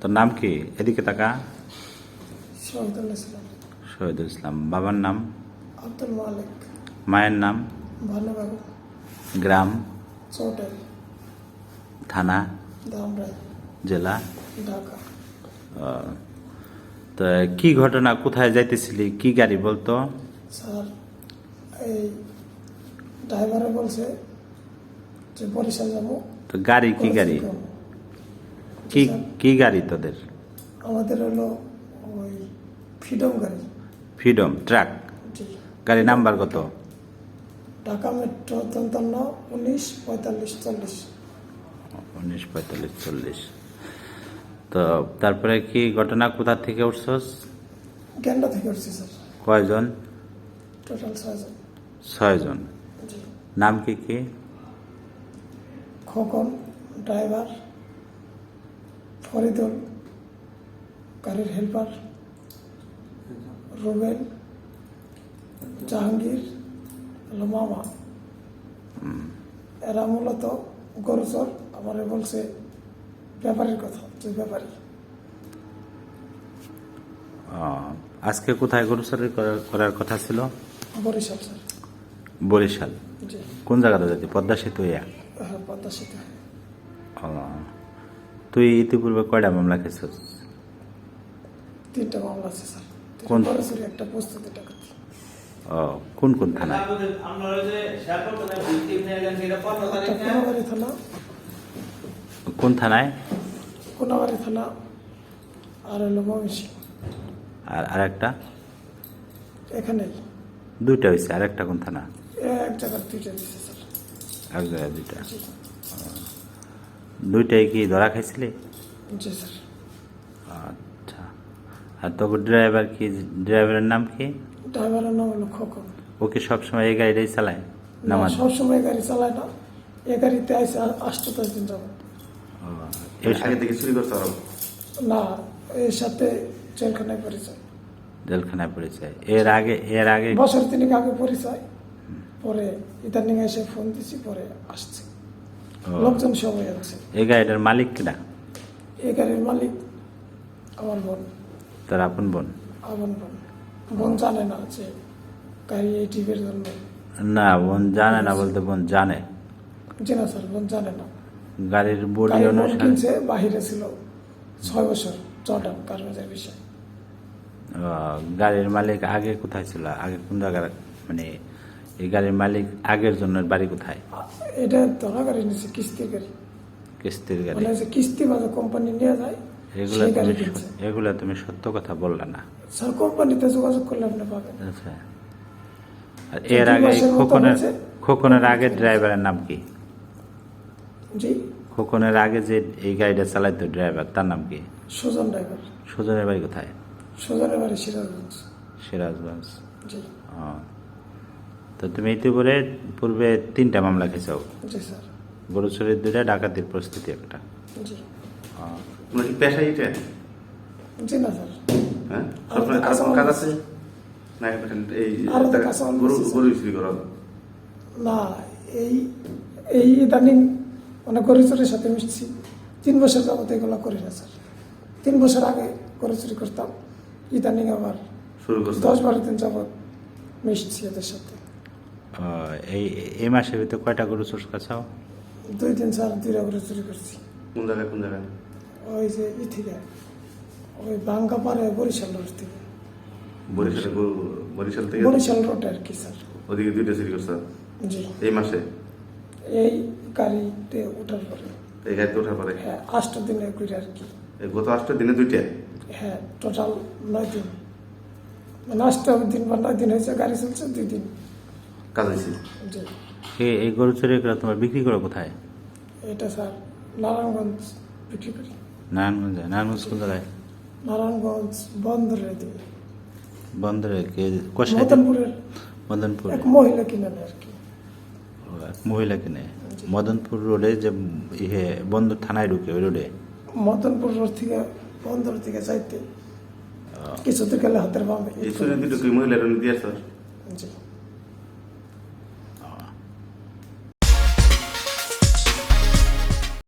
তোর নাম কি? এদিকে তাকা। শহীদুল ইসলাম। শহীদুল ইসলাম। বাবার নাম? আব্দুল মালিক। মায়ের নাম? ভানুবাবু। গ্রাম? চৌটাই থানা? জেলা? ঢাকা। তো কি ঘটনা? কোথায় যাইতেছিলি? কি গাড়ি বলতো? স্যার এই ড্রাইভারে বলছে যে বরিশাল যাব। তো গাড়ি কি গাড়ি? কি কি গাড়ি তোদের? আমাদের হলো ওই ফ্রিডম গাড়ি। Freedom truck. গাড়ি নাম্বার কত? ঢাকা মেট্রো তন্তান্ন উনিশ পঁয়তাল্লিশ চল্লিশ। উনিশ পঁয়তাল্লিশ চল্লিশ। তো তারপরে কি ঘটনা কোথা থেকে উঠছস? গ্যান্ডা থেকে উঠছি স্যার। কয়জন? টোটাল ছয়জন। ছয়জন। নাম কি কি? খোকন ড্রাইভার ফরিদুল গাড়ির হেল্পার রুবেল জাহাঙ্গীর মামা এরা মূলত গরুচর আমার বলছে ব্যাপারীর কথা যে ব্যাপারী। আজকে কোথায় গরুচুরি করার- করার কথা ছিল? বরিশাল স্যার। বরিশাল। কোন জায়গাতে যেতে পদ্মা সেতু ইয়া হ্যাঁ পদ্মা সেতু। তুই ইতিপূর্বে কয়টা মামলা খেয়েছিস? তিনটা মামলা আছে স্যার। কোন? একটা প্রস্তুতি টাকা ও কোন কোন থানা। কোন থানায়? কোনাবাড়ি থানা আর হলো ময়মনসিংহ। আর আরেকটা? এখানেই দুইটা হয়েছে আরেকটা কোন থানা? এক জায়গার দুইটা দিচ্ছে স্যার। এক জায়গায় দুইটা। দুইটাই কি ধরা খাইছিলে? জি স্যার। আচ্ছা। আর তোকে ড্রাইভার কি ড্রাইভারের নাম কি? ড্রাইভারের নাম হলো খোকন। ও কি সবসময় এই গাড়িটাই চালায়? না সবসময় গাড়ি চালায় না। এ গাড়িতে আসে আটটা দশ দিন যাব। এর আগে থেকে চুরি করতে পারো না এর সাথে জেলখানায় পরিচয়। জেলখানায় পরিচয়। এর আগে এর আগে? বছর তিনেক আগে পরিচয়। পরে ইদানিং এসে ফোন দিছি পরে আসছে। লোকজন সবাই আছে এই গাড়িটার মালিক কিনা? এই গাড়ির মালিক আমার বোন। তার আপন বোন? আমার বোন। বোন জানে না যে গাড়ি এই টিপের জন্য। না বোন জানে না বলতে বোন জানে। জি না স্যার বোন জানে না। গাড়ির বডি অনুসারে। বাহিরে ছিল ছয় বছর জর্ডান কারবাজার বিষয়। গাড়ির মালিক আগে কোথায় ছিল? আগে কোন জায়গার মানে এই গাড়ির মালিক আগের জন্য বাড়ি কোথায়? এটা ধরা গাড়ি নিচ্ছে কিস্তির গাড়ি। কিস্তির গাড়ি। মানে কিস্তি বাজে কোম্পানি নিয়ে যায় এগুলা তুমি এগুলা তুমি সত্য কথা বললা না। স্যার কোম্পানিতে যোগাযোগ করলে আপনি পাবেন। আচ্ছা। আর এর আগে খোকনের খোকনের আগে ড্রাইভারের নাম কি? জি। খোকনের আগে যে এই গাড়িটা চালাইতো ড্রাইভার তার নাম কি? সুজন ড্রাইভার সুজনের বাড়ি কোথায়? সুজনের বাড়ি সিরাজগঞ্জ। সিরাজগঞ্জ। জি। তো তুমি ইতিপূর্বে পূর্বে তিনটা মামলা খেয়েছো। জি স্যার। গরু চুরির দুইটা ডাকাতির প্রস্তুতি একটা। জি। ও। তোমার কি পেশা এটা জি না স্যার। হ্যাঁ? কাজ আছে। না এই গরু। গরু বিক্রি করো। না এই এই ইদানিং মানে গরু চুরির সাথে মিশছি। তিন বছর যাবত এগুলো করি না স্যার। তিন বছর আগে গরু চুরি করতাম। ইদানিং আবার শুরু করছ। দশ বারো দিন যাবত মিশছি এদের সাথে। এই এই মাসের ভিতরে কয়টা গরু চুর কাছাও? দুই দিন স্যার দুইটা গরু চুরি করছি। কোন জায়গায় কোন জায়গায়? ওই যে ই থেকে ওই বাঙ্গা পারে বরিশাল রোড থেকে। বরিশাল গরু বরিশাল থেকে? বরিশাল রোড আর কি স্যার। ওদিকে দুইটা চুরি করছ? জি। এই মাসে? এই গাড়িতে ওঠার পরে। এই গাড়িতে ওঠার পরে? হ্যাঁ আষ্ট দিনে ঘুরে আর কি। এই গত আটটা দিনে দুইটা? হ্যাঁ টোটাল নয় দিন। মানে আষ্ট দিন বা নয় দিন হয়েছে গাড়ি চলছে দুই দিন। কাজ হয়েছে জি। এই গরু করে তোমার বিক্রি করো কোথায়? এটা স্যার নারায়ণগঞ্জ বিক্রি করি। নারায়ণগঞ্জে? নারায়ণগঞ্জ কোন জায়গায়? নারায়ণগঞ্জ বন্দরে দিই বন্দরে কে? কোথায় মদনপুরের। মদনপুর। এক মহিলা কিনে নেয় আর কি। এক মহিলা কিনে। মদনপুর রোডে যে ইহে বন্দর থানায় ঢুকে ওই রোডে? মদনপুর রোড থেকে বন্দর থেকে যাইতে। কিছু দূর গেলে হাতের বামে। এই চুরি দুটো কি মহিলার দিয়ে আসছো জি।